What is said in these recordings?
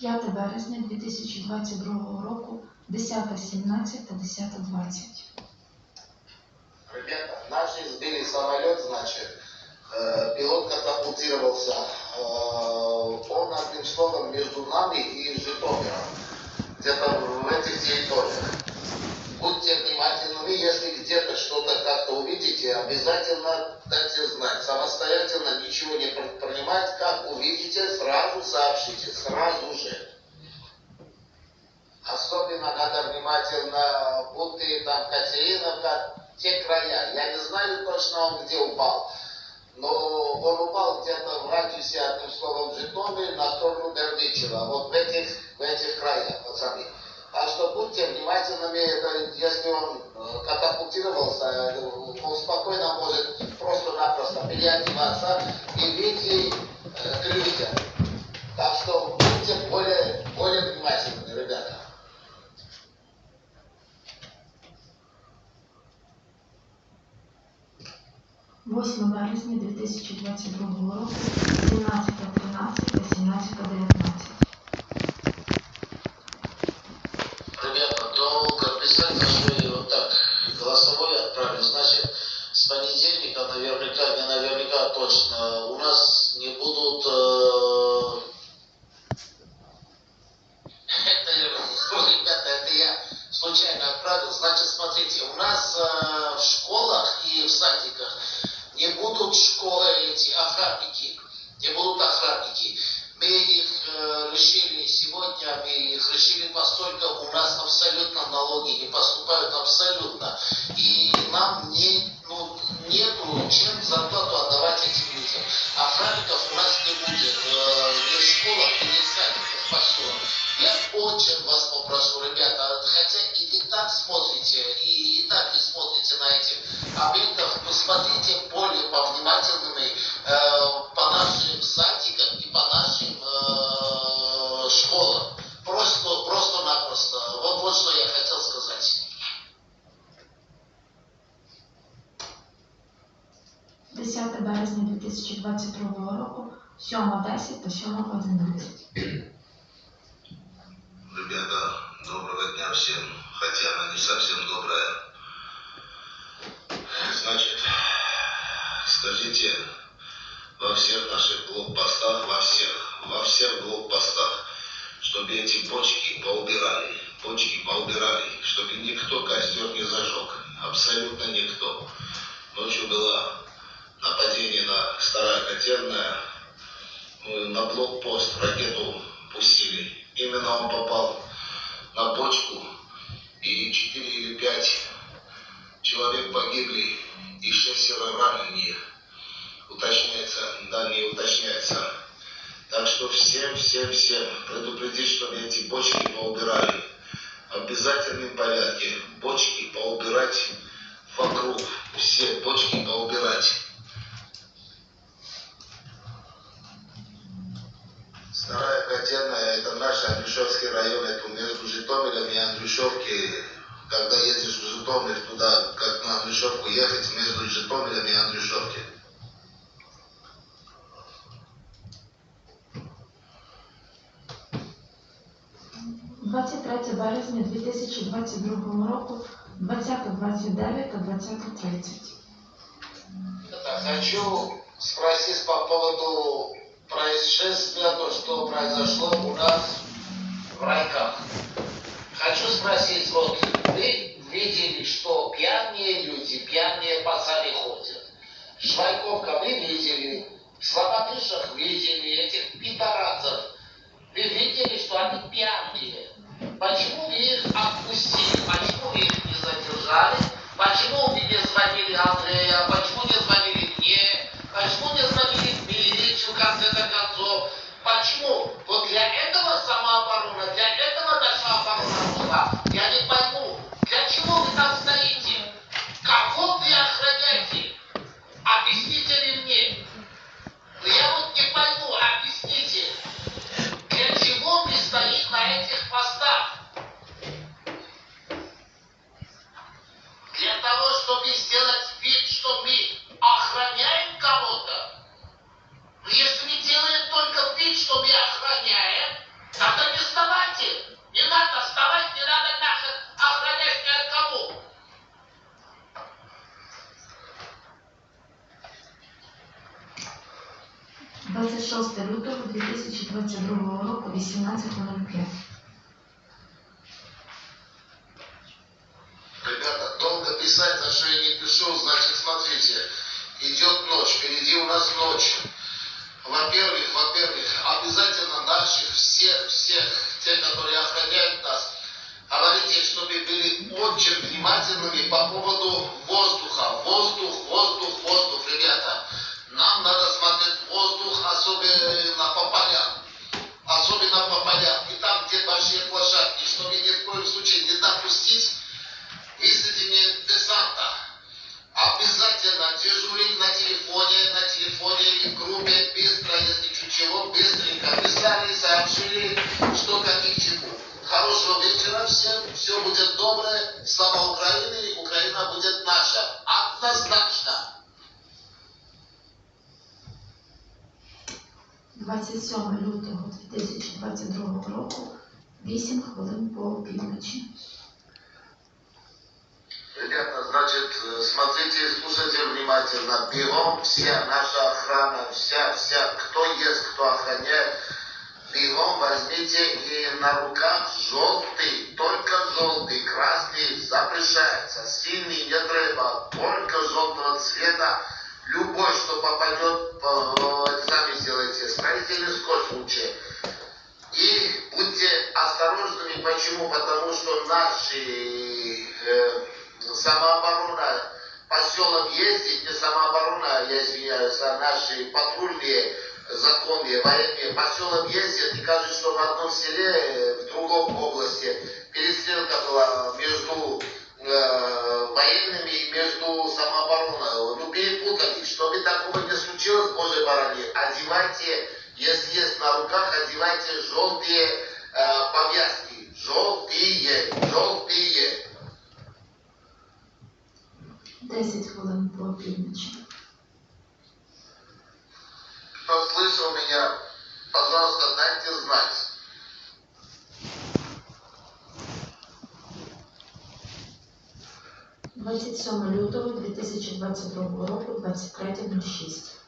5 березня 2022 року, 10.17 та 10.20. Ребята, наши сбили самолет, значит, э, пилот катапультировался. Э, он, одним словом, между нами и Житомиром. Где-то в этих территориях. Будьте внимательны, если где-то что-то как-то увидите, обязательно. Самостоятельно ничего не предпринимать. Как увидите, сразу сообщите, сразу же. Особенно надо внимательно, будто там Катериновка, те края. Я не знаю точно он где упал, но он упал где-то в радиусе, одним словом, Житомир на сторону Бердичева. Вот в этих, в этих краях, пацаны. Так что будьте внимательными, это, если он э, катапультировался, э, он спокойно может просто-напросто переодеваться и выйти э, крылья. Так что будьте более, более внимательны, ребята. – 8 березня 2022 року, 17.13 та 17.19. точно, у нас 7.10 та 7.11. Ребята, доброго дня всем, хотя она не совсем добрая. Значит, скажите во всех наших блокпостах, во всех, во всех блокпостах, чтобы эти бочки поубирали, бочки поубирали, чтобы никто костер не зажег, абсолютно никто. Ночью было нападение на Старая Котельная, на блокпост ракету пустили. Именно он попал на бочку, и 4 или 5 человек погибли, и шестеро раненые. Уточняется, да, не уточняется. Так что всем, всем, всем предупредить, чтобы эти бочки поубирали. Обязательном порядке бочки поубирать вокруг. Все бочки поубирать. Котельная, это наш Андрюшевский район, это между Житомиром и Андрюшевки. Когда едешь в Житомир туда, как на Андрюшевку ехать, между Житомиром и Андрюшевки. – 23 березня 2022 року, 20.29 та 20.30. Это, хочу спросить по поводу происшествия, то, что произошло у нас в райках. Хочу спросить, вот вы концов? Почему? Вот для этого самооборона, для этого наша оборона нужна. Я не пойму, для чего вы там стоите? Кого вы охраняете? 26 лютого 2022 року, 18.05. Ребята, долго писать, за что я не пишу, значит, смотрите, идет ночь, впереди у нас ночь. Во-первых, во-первых, обязательно наших всех, всех, те, которые охраняют нас, говорите, чтобы были очень внимательными по поводу 27 лютого 2022 року, 8 хвилин по півночі. Ребята, значит, смотрите слушайте внимательно. Бегом вся наша охрана, вся, вся, кто есть, кто охраняет, бегом возьмите и на руках желтый, только желтый, красный запрещается, синий не треба, только желтого цвета. Любой, что попадет, по- э, сами сделайте, строительный скотч лучше. И будьте осторожными, почему? Потому что наши э, самооборона, поселок ездит, не самооборона, я извиняюсь, а наши патрульные, законные, военные, поселок ездит и кажется, что в одном селе, в другом области перестрелка была между э, военными и между самообороной. Такого не случилось, Боже борони, одевайте, если есть на руках, одевайте желтые э, повязки. Желтые, желтые. 10 хвилин по півночі. Кто слышал меня, пожалуйста, дайте знать. – 27 лютого 2022 року, 23.06.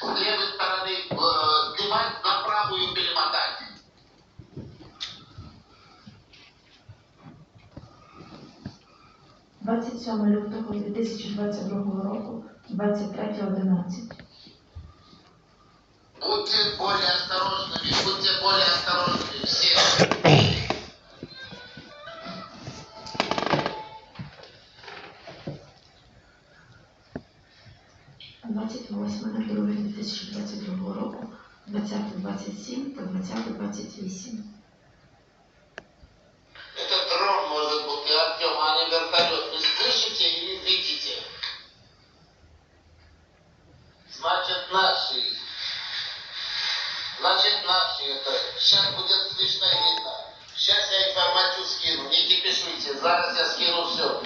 С левой стороны э, снимать, на правую перемотать. – 27 лютого 2022 року, 23.11. Будьте более осторожными, будьте более осторожными все. 28.02.2022 року, 20.27 та 20.28. Это дрон может быть, и Артем, а не вертолет. Вы слышите или видите? Значит, наши. Значит, наши это. Сейчас будет слышно видно. Сейчас я информацию скину. Не кипишуйте. Зараз я скину все.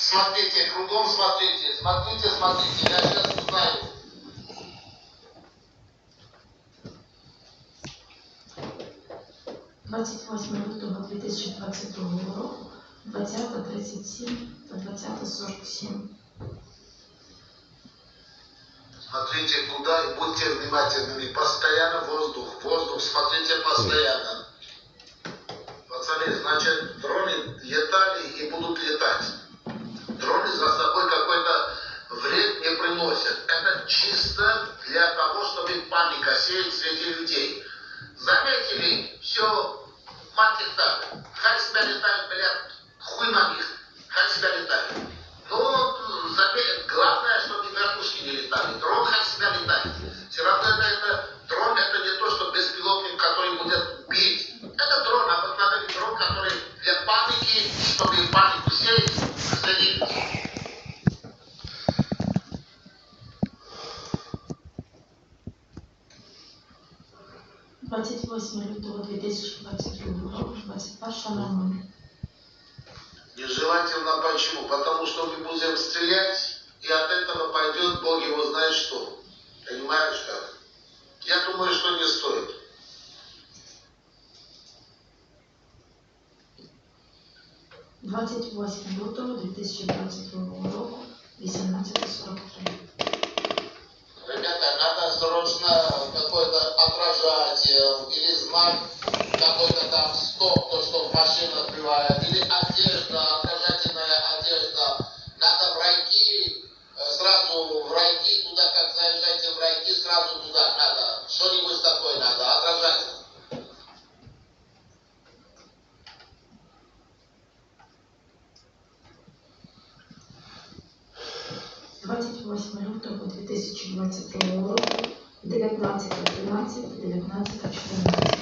Смотрите, кругом смотрите. Смотрите, смотрите. Я сейчас узнаю. – 28 лютого 2022 року, 20.37 та 20.47. Смотрите куда и будьте внимательными. Постоянно воздух. Воздух смотрите постоянно. Пацаны, значит, дроны летали и будут летать. Дроны за собой какой-то вред не приносят. Это чисто для того, чтобы паника сеять среди людей. Заметили? Все, мать их так. Хай себя летают, блядь, хуй на них. Хай себя летают. Ну, заметь, главное, чтобы верхушки не летали. Дрон хай себя летает. Все равно это, это дрон, это не то, что беспилотник, который будет бить. Это дрон, обыкновенный дрон, который для паники, чтобы 28 лютого 2022 року, 18.43. Ребята, надо срочно какой-то отражать э, или знак какой-то там стоп, то, что машина отбивает, или одежда, 2022 року, 19.13, 19.14.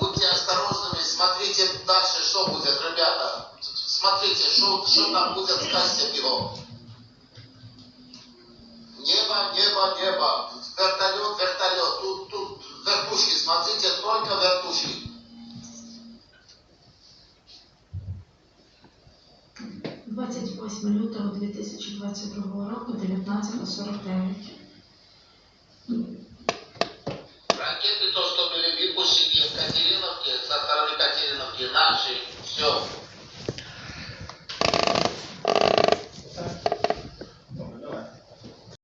Будьте осторожными, смотрите дальше, что будет, ребята. Смотрите, что, что там будет в кассе 28 лютого 2022 року, 19.49.